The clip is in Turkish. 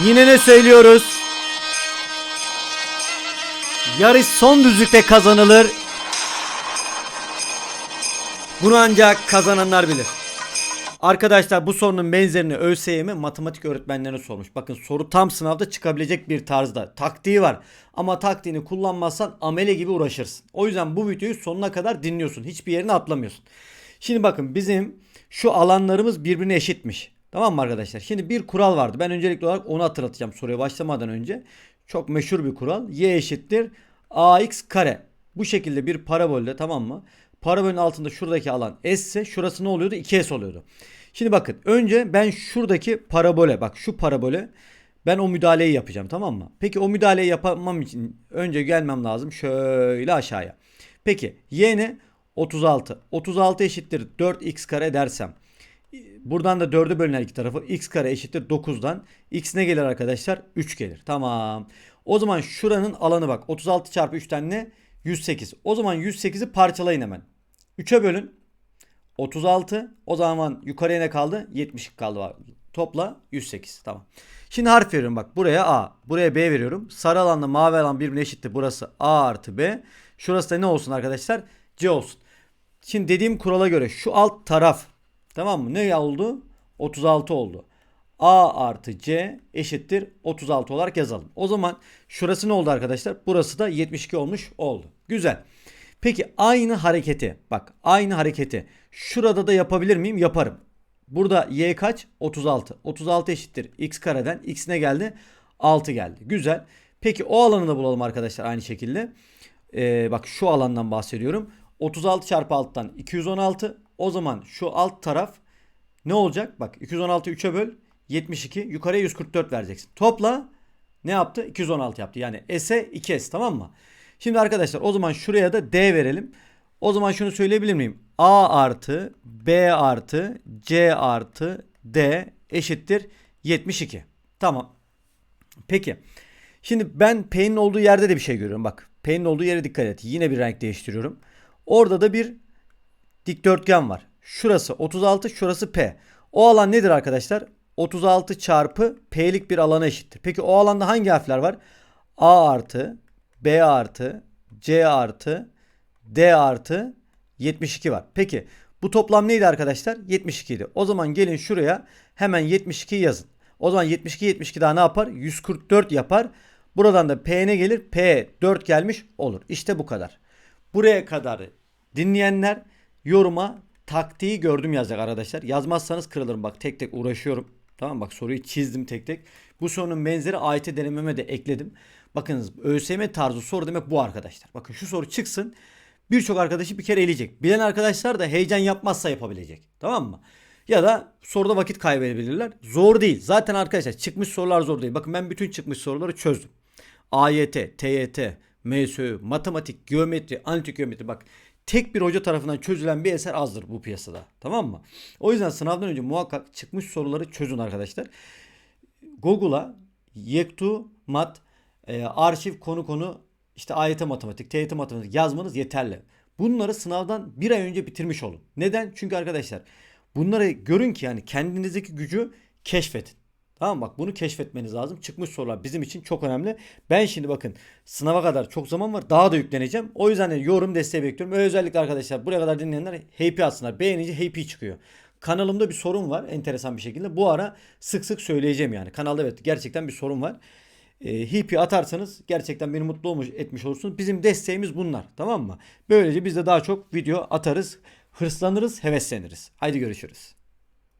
Yine ne söylüyoruz? Yarış son düzlükte kazanılır. Bunu ancak kazananlar bilir. Arkadaşlar bu sorunun benzerini ÖSYM matematik öğretmenlerine sormuş. Bakın soru tam sınavda çıkabilecek bir tarzda. Taktiği var. Ama taktiğini kullanmazsan amele gibi uğraşırsın. O yüzden bu videoyu sonuna kadar dinliyorsun. Hiçbir yerini atlamıyorsun. Şimdi bakın bizim şu alanlarımız birbirine eşitmiş. Tamam mı arkadaşlar? Şimdi bir kural vardı. Ben öncelikli olarak onu hatırlatacağım soruya başlamadan önce. Çok meşhur bir kural. Y eşittir ax kare. Bu şekilde bir parabolde tamam mı? Parabolün altında şuradaki alan s ise şurası ne oluyordu? 2s oluyordu. Şimdi bakın önce ben şuradaki parabole bak şu parabole ben o müdahaleyi yapacağım tamam mı? Peki o müdahaleyi yapmam için önce gelmem lazım şöyle aşağıya. Peki y ne? 36. 36 eşittir 4x kare dersem. Buradan da 4'e bölünen iki tarafı x kare eşittir 9'dan. x ne gelir arkadaşlar? 3 gelir. Tamam. O zaman şuranın alanı bak. 36 çarpı 3'ten ne? 108. O zaman 108'i parçalayın hemen. 3'e bölün. 36. O zaman yukarıya ne kaldı? 70 kaldı. Topla 108. Tamam. Şimdi harf veriyorum bak. Buraya A. Buraya B veriyorum. Sarı alanla mavi alan birbirine eşittir. Burası A artı B. Şurası da ne olsun arkadaşlar? C olsun. Şimdi dediğim kurala göre şu alt taraf tamam mı? Ne oldu? 36 oldu. A artı C eşittir 36 olarak yazalım. O zaman şurası ne oldu arkadaşlar? Burası da 72 olmuş oldu. Güzel. Peki aynı hareketi bak aynı hareketi şurada da yapabilir miyim? Yaparım. Burada y kaç? 36. 36 eşittir x kareden x ne geldi? 6 geldi. Güzel. Peki o alanı da bulalım arkadaşlar aynı şekilde. Ee, bak şu alandan bahsediyorum. 36 çarpı alttan 216. O zaman şu alt taraf ne olacak? Bak 216 3'e böl 72 yukarıya 144 vereceksin. Topla ne yaptı? 216 yaptı. Yani S'e 2S tamam mı? Şimdi arkadaşlar o zaman şuraya da D verelim. O zaman şunu söyleyebilir miyim? A artı B artı C artı D eşittir 72. Tamam. Peki. Şimdi ben P'nin olduğu yerde de bir şey görüyorum. Bak P'nin olduğu yere dikkat et. Yine bir renk değiştiriyorum. Orada da bir dikdörtgen var. Şurası 36, şurası P. O alan nedir arkadaşlar? 36 çarpı P'lik bir alana eşittir. Peki o alanda hangi harfler var? A artı, B artı, C artı, D artı 72 var. Peki bu toplam neydi arkadaşlar? 72 idi. O zaman gelin şuraya hemen 72 yazın. O zaman 72 72 daha ne yapar? 144 yapar. Buradan da P ne gelir? P 4 gelmiş olur. İşte bu kadar. Buraya kadar dinleyenler yoruma taktiği gördüm yazacak arkadaşlar. Yazmazsanız kırılırım. Bak tek tek uğraşıyorum. Tamam bak soruyu çizdim tek tek. Bu sorunun benzeri AYT denememe de ekledim. Bakınız ÖSYM tarzı soru demek bu arkadaşlar. Bakın şu soru çıksın. Birçok arkadaşı bir kere eleyecek. Bilen arkadaşlar da heyecan yapmazsa yapabilecek. Tamam mı? Ya da soruda vakit kaybedebilirler. Zor değil. Zaten arkadaşlar çıkmış sorular zor değil. Bakın ben bütün çıkmış soruları çözdüm. AYT, TYT, MSÖ, matematik, geometri, analitik geometri bak tek bir hoca tarafından çözülen bir eser azdır bu piyasada. Tamam mı? O yüzden sınavdan önce muhakkak çıkmış soruları çözün arkadaşlar. Google'a Yektu Mat e, arşiv konu konu işte AYT matematik, TYT matematik yazmanız yeterli. Bunları sınavdan bir ay önce bitirmiş olun. Neden? Çünkü arkadaşlar bunları görün ki yani kendinizdeki gücü keşfedin. Tamam bak bunu keşfetmeniz lazım. Çıkmış sorular bizim için çok önemli. Ben şimdi bakın sınava kadar çok zaman var. Daha da yükleneceğim. O yüzden de yorum desteği bekliyorum. Özellikle arkadaşlar buraya kadar dinleyenler HP atsınlar. Beğenince HP çıkıyor. Kanalımda bir sorun var enteresan bir şekilde. Bu ara sık sık söyleyeceğim yani. Kanalda evet gerçekten bir sorun var. E, hipi atarsanız gerçekten beni mutlu olmuş etmiş olursunuz. Bizim desteğimiz bunlar. Tamam mı? Böylece biz de daha çok video atarız. Hırslanırız, hevesleniriz. Haydi görüşürüz.